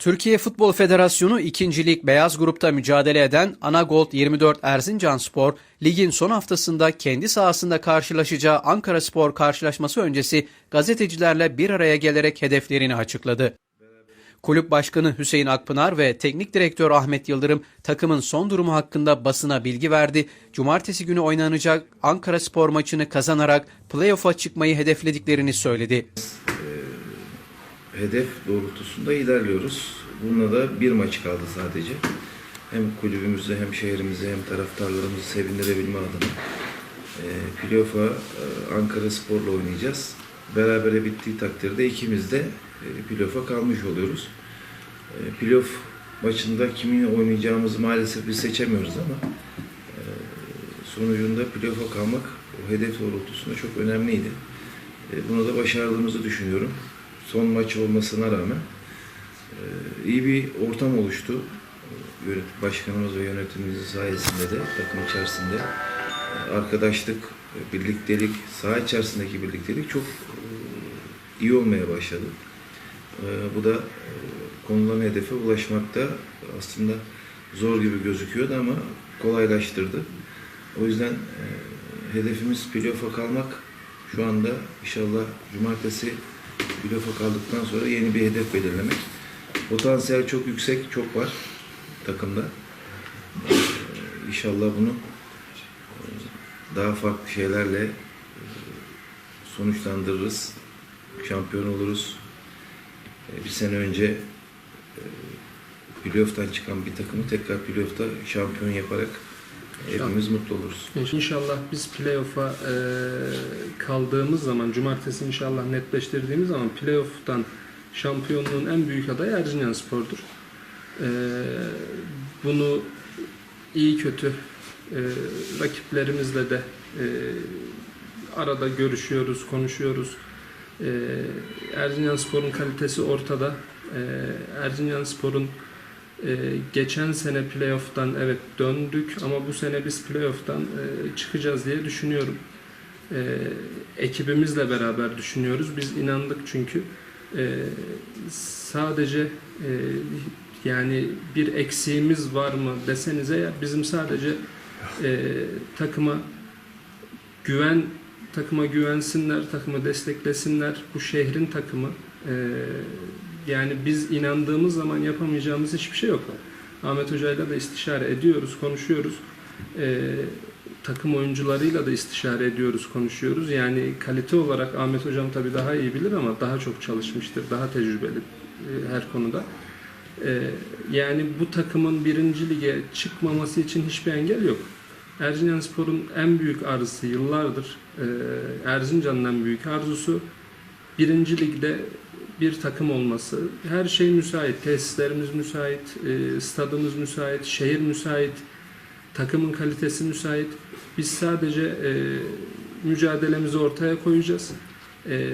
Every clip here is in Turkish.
Türkiye Futbol Federasyonu 2. Lig Beyaz Grup'ta mücadele eden Anagold 24 Erzincan Spor, ligin son haftasında kendi sahasında karşılaşacağı Ankara Spor karşılaşması öncesi gazetecilerle bir araya gelerek hedeflerini açıkladı. Kulüp Başkanı Hüseyin Akpınar ve Teknik Direktör Ahmet Yıldırım takımın son durumu hakkında basına bilgi verdi. Cumartesi günü oynanacak Ankara Spor maçını kazanarak playoff'a çıkmayı hedeflediklerini söyledi. Hedef doğrultusunda ilerliyoruz. Bununla da bir maç kaldı sadece. Hem kulübümüzü hem şehrimizi hem taraftarlarımızı sevindirebilme adına e, playoff'a e, Ankara Spor'la oynayacağız. Berabere bittiği takdirde ikimiz de e, playoff'a kalmış oluyoruz. E, playoff maçında kimin oynayacağımızı maalesef biz seçemiyoruz ama e, sonucunda playoff'a kalmak o hedef doğrultusunda çok önemliydi. E, bunu da başardığımızı düşünüyorum. Son maç olmasına rağmen e, iyi bir ortam oluştu. E, Başkanımız ve yönetimimizin sayesinde de takım içerisinde e, arkadaşlık, birliktelik, saha içerisindeki birliktelik çok iyi olmaya başladı. Bu da konulan hedefe ulaşmakta aslında zor gibi gözüküyordu ama kolaylaştırdı. O yüzden hedefimiz playoff'a kalmak. Şu anda inşallah cumartesi playoff'a kaldıktan sonra yeni bir hedef belirlemek. Potansiyel çok yüksek, çok var takımda. Ee, İnşallah bunu e, daha farklı şeylerle e, sonuçlandırırız. Şampiyon oluruz. E, Bir sene önce playoff'tan çıkan bir takımı tekrar playoff'ta şampiyon yaparak hepimiz mutlu oluruz. İnşallah biz playoff'a e, kaldığımız zaman, cumartesi inşallah netleştirdiğimiz zaman playoff'tan şampiyonluğun en büyük adayı Erzincan Spor'dur. E, bunu iyi kötü e, rakiplerimizle de e, arada görüşüyoruz, konuşuyoruz. E, Erzincan Spor'un kalitesi ortada. E, Erzincan Spor'un ee, geçen sene playoff'tan evet döndük ama bu sene biz playoff'tan e, çıkacağız diye düşünüyorum. Ee, ekibimizle beraber düşünüyoruz. Biz inandık çünkü. Ee, sadece e, yani bir eksiğimiz var mı desenize ya bizim sadece e, takıma güven takıma güvensinler, takımı desteklesinler. Bu şehrin takımı. Ee, yani biz inandığımız zaman yapamayacağımız hiçbir şey yok. Ahmet Hoca'yla da istişare ediyoruz, konuşuyoruz. Ee, takım oyuncularıyla da istişare ediyoruz, konuşuyoruz. Yani kalite olarak Ahmet Hocam tabii daha iyi bilir ama daha çok çalışmıştır, daha tecrübeli e, her konuda. Ee, yani bu takımın birinci lige çıkmaması için hiçbir engel yok. Erzincan Spor'un en büyük arzusu yıllardır, e, Erzincan'ın en büyük arzusu birinci ligde bir takım olması. Her şey müsait, tesislerimiz müsait, e, stadımız müsait, şehir müsait, takımın kalitesi müsait. Biz sadece e, mücadelemizi ortaya koyacağız. E,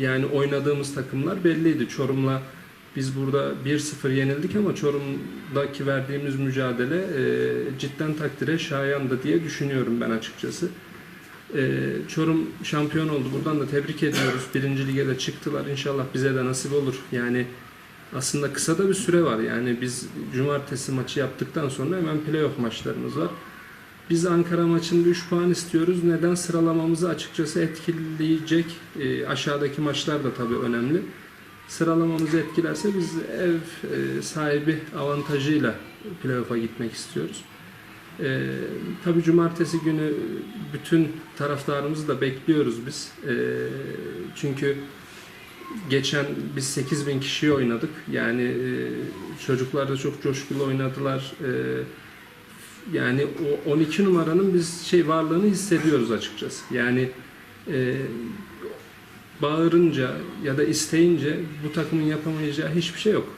yani oynadığımız takımlar belliydi. Çorum'la biz burada 1-0 yenildik ama Çorum'daki verdiğimiz mücadele e, cidden takdire şayandı diye düşünüyorum ben açıkçası. Ee, Çorum şampiyon oldu. Buradan da tebrik ediyoruz. Birinci lige de çıktılar. İnşallah bize de nasip olur. Yani aslında kısa da bir süre var. Yani biz cumartesi maçı yaptıktan sonra hemen playoff maçlarımız var. Biz Ankara maçında 3 puan istiyoruz. Neden sıralamamızı açıkçası etkileyecek? Ee, aşağıdaki maçlar da tabii önemli. Sıralamamızı etkilerse biz ev e, sahibi avantajıyla playoff'a gitmek istiyoruz. Ee, tabii cumartesi günü bütün taraftarımızı da bekliyoruz biz. Ee, çünkü geçen biz 8 bin kişiyi oynadık. Yani e, çocuklar da çok coşkulu oynadılar. Ee, yani o 12 numaranın biz şey varlığını hissediyoruz açıkçası. Yani e, bağırınca ya da isteyince bu takımın yapamayacağı hiçbir şey yok.